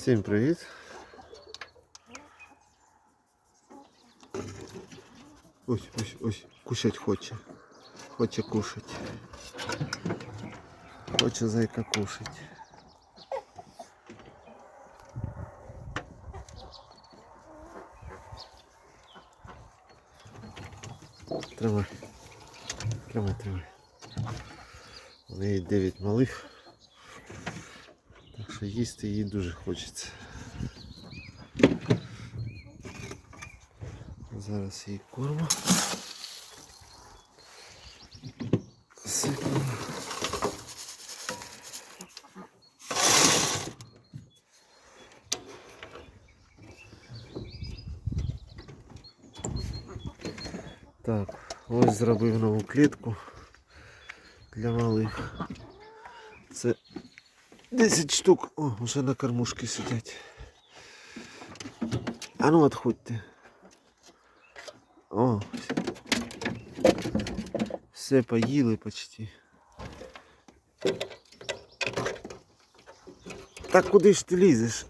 Всім привіт. Ось, ось, ось, кушать хоче. Хоче кушать. Хоче зайка кушать. Тримай. Тримай, тримай. У неї 9 малих. Що їсти їй дуже хочеться. Зараз їй корма. Сипемо. Так, ось зробив нову клітку для малих. Це 10 штук. О, вже на кормушці сидять. А ну отходьте. О. Все поїли почти. Так куди ж ти лізеш?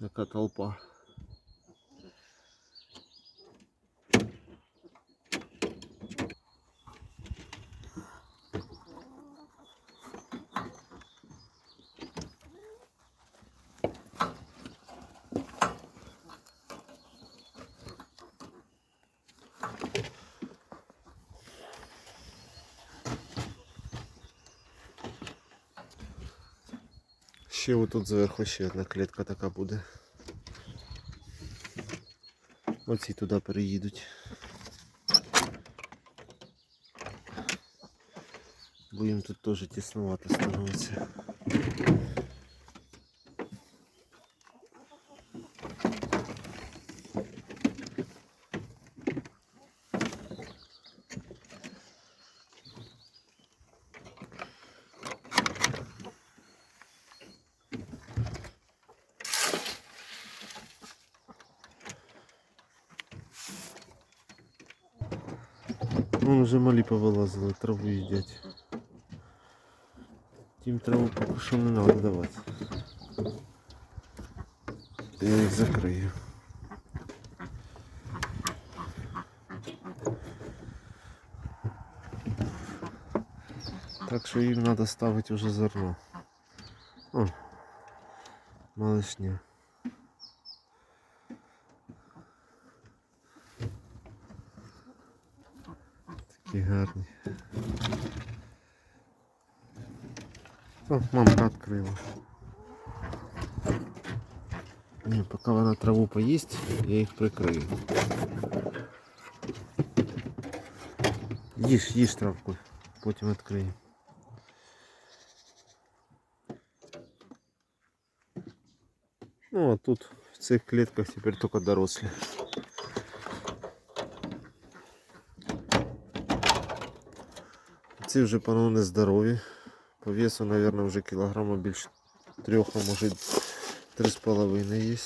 Яка толпа. Ще отут зверху ще одна клітка така буде. Оці туди переїдуть. Бо їм тут теж тіснувато становиться. Вон вже малі повилазили, траву їдять. Тим траву поки що не треба давати. Я їх закрию. Так що їм треба ставити вже зерно. О, малишня. Такі гарні. О, мамка відкрила. Ні, поки вона траву поїсть, я їх прикрию. Їж, їж травку, потім відкрию. Ну а тут в цих клітках тепер тільки дорослі. Ці вже пану не здорові. По весу, мабуть, вже кілограма більше трьох, а може три з половиною є.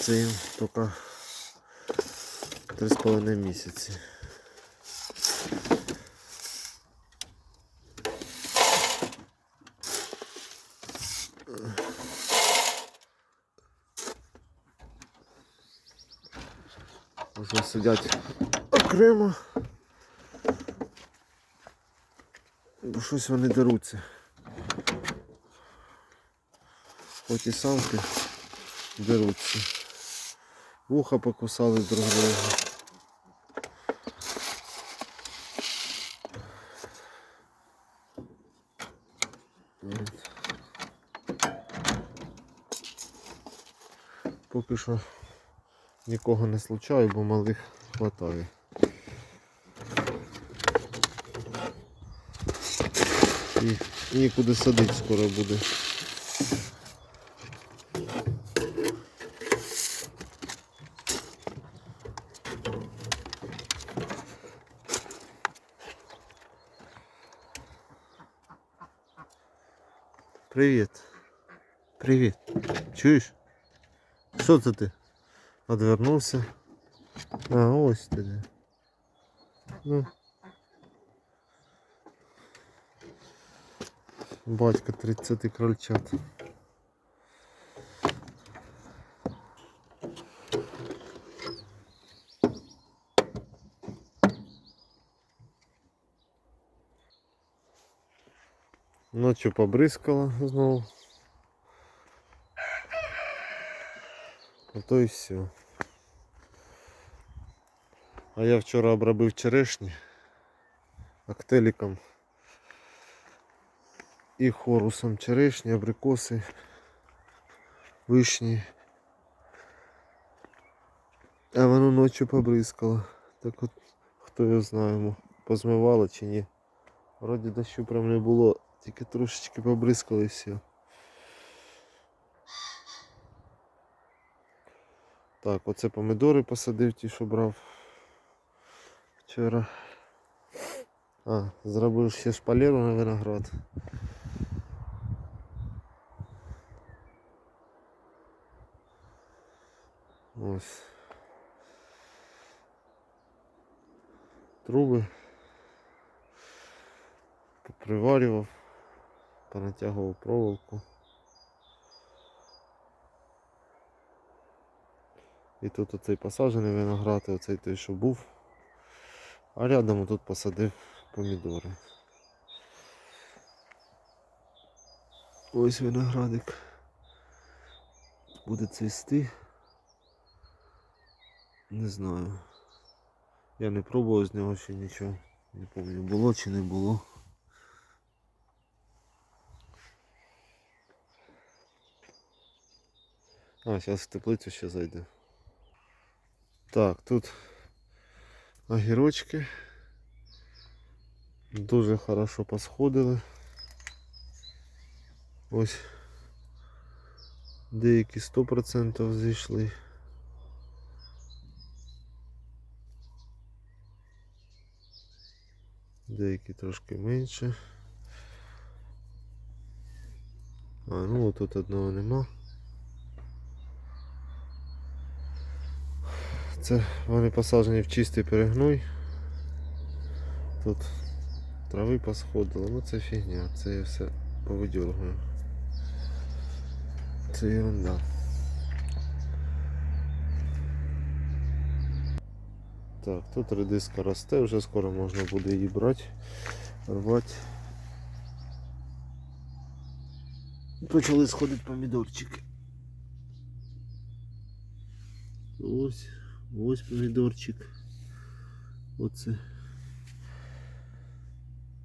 Це їм тільки три з половиною місяці. Вже сидять окремо. Бо щось вони деруться. Хоч і самки деруться. Вуха покусали друг друга. Поки що нікого не случаю, бо малих хватає. І нікуди садити скоро буде. Привіт. Привіт. Чуєш? Що це ти? Одвернувся. А, ось ти де. Ну. батька 30 крольчат. Ночі побризкала знову. А то і все. А я вчора обробив черешні актеліком І хорусом черешні, абрикоси, вишні. А воно ночі побризкало. Так от хто його знає, позмивало чи ні. Вроді дощу прям не було, тільки трошечки побризкало і все. Так, оце помидори посадив ті, що брав вчора. А, зробив ще шпалеру на виноград. Ось. Труби. Поприварював, понатягував проволоку. І тут оцей посаджений виноград, оцей той, що був. А рядом тут посадив помідори. Ось виноградик. Буде цвісти. Не знаю. Я не пробував з нього ще нічого. Не пам'ятаю, було чи не було. А, зараз в теплицю ще зайде. Так, тут огірочки. Дуже хорошо посходили. Ось деякі 100% зійшли. Деякі трошки менше. А, ну тут одного нема. Це вони посаджені в чистий перегной. Тут трави посходило, ну це фігня, це я все повидергую. Це ерунда. Так, тут редиска росте, вже скоро можна буде її брати, рвати. Почали сходити помідорчики. Ось, ось помідорчик. Оце.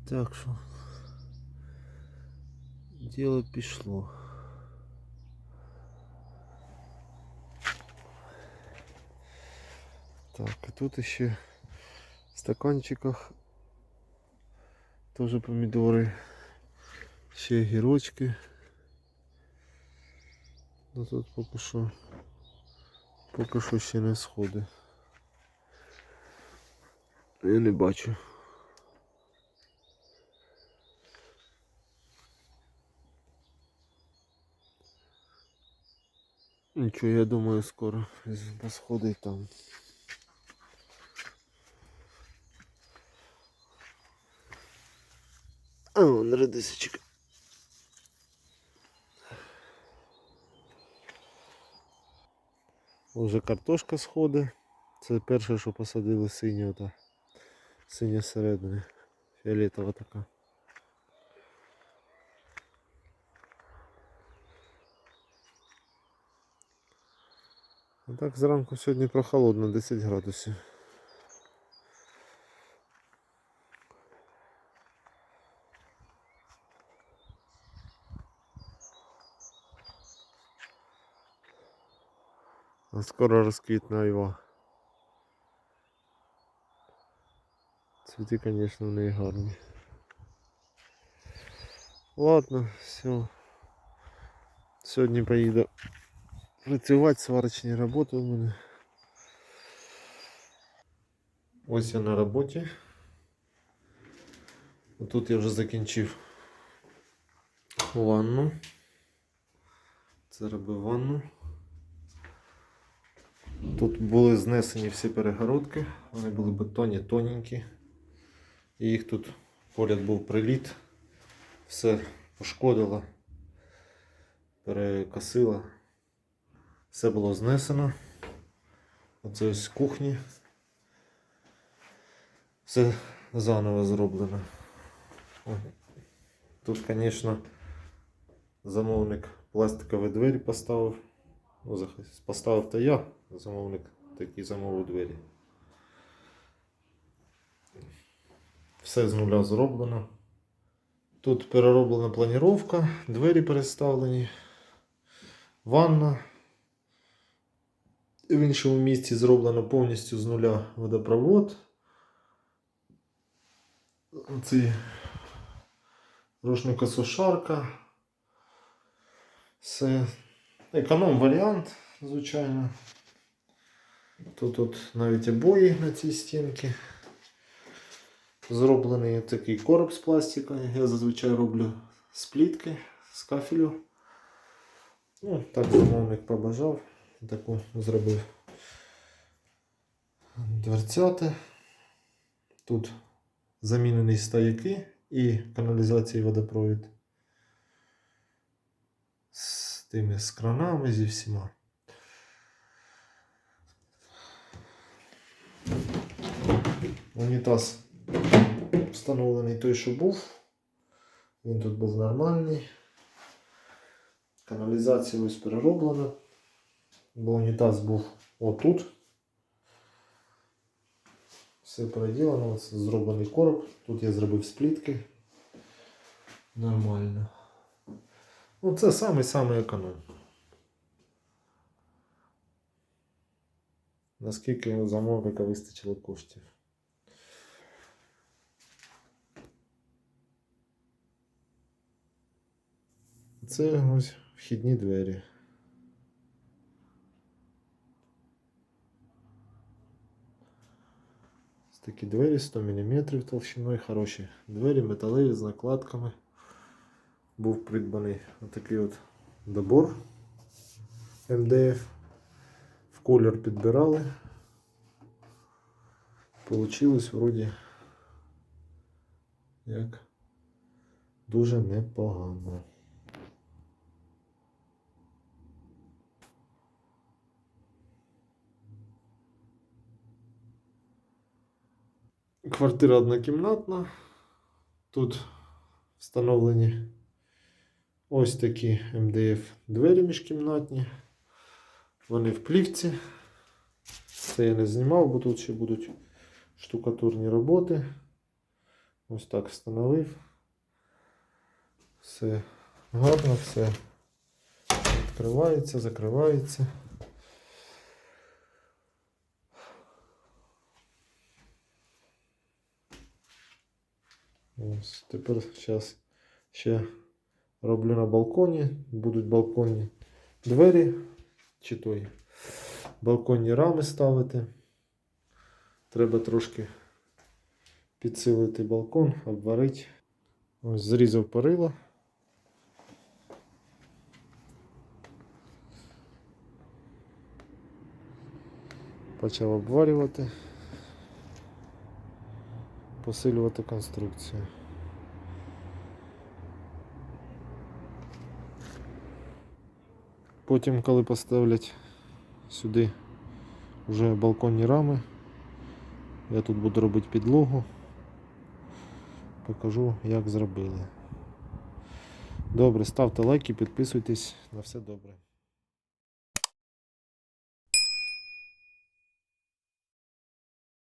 Так що діло пішло. Так, і тут ще в стаканчиках теж помідори, ще гірочки. Ну тут поки що поки що ще не сходи. Я не бачу. Нічого, я думаю, скоро посходить там. А, вон редисочка. Уже картошка сходить. Це перше, що посадили синя ота. Синя середини. Фіолетова така. А так зранку сьогодні прохолодно, 10 градусів. скоро розквітне айва. Цвіти, звісно, в неї гарні. Ладно, все. Сьогодні поїду працювати, сварочні роботи у мене. Ось я на роботі. Тут я вже закінчив ванну. Це робив ванну. Тут були знесені всі перегородки, вони були бетонні, тоненькі. І їх тут поряд був приліт. Все пошкодила, перекосила. Все було знесено. Оце ось з кухні. Все заново зроблено. Тут, звісно, замовник пластикові двері поставив. Ну, поставив то я, замовник такі замовив двері. Все з нуля зроблено. Тут перероблена планіровка, двері переставлені, ванна. В іншому місці зроблено повністю з нуля водопровод. Цей рушникосушарка. Все. Економ варіант, звичайно. Тут, тут навіть обої на цій стінці. Зроблений такий короб з пластика. Я зазвичай роблю з плітки, з кафелю. Ну, так замовник побажав. Таку зробив дверцята. Тут замінені стояки і каналізація і водопровід. З тими з кранами зі всіма. Унітаз встановлений той, що був. Він тут був нормальний. Каналізація ось перероблена. Бо унітаз був отут. Все переділено, ось зроблений короб. Тут я зробив сплітки. Нормально. Ну, це самий-самий економ. Наскільки у замовника вистачило коштів. Це ось вхідні двері. Ось такі двері 100 мм толщиною, хороші двері, металеві з накладками. Був придбаний отакий от добор МДФ. В колір підбирали. Получилось вроді як дуже непогано. Квартира однокімнатна. Тут встановлені ось такі МДФ двері міжкімнатні. Вони в плівці. Це я не знімав, бо тут ще будуть штукатурні роботи. Ось так встановив. Все гарно, все відкривається, закривається. Ось тепер зараз ще роблю на балконі. Будуть балконні двері, чи той балконні рами ставити. Треба трошки підсилити балкон, обварити. Ось зрізав перила. Почав обварювати, посилювати конструкцію. Потім, коли поставлять сюди вже балконні рами, я тут буду робити підлогу. Покажу, як зробили. Добре, ставте лайки, підписуйтесь. На все добре.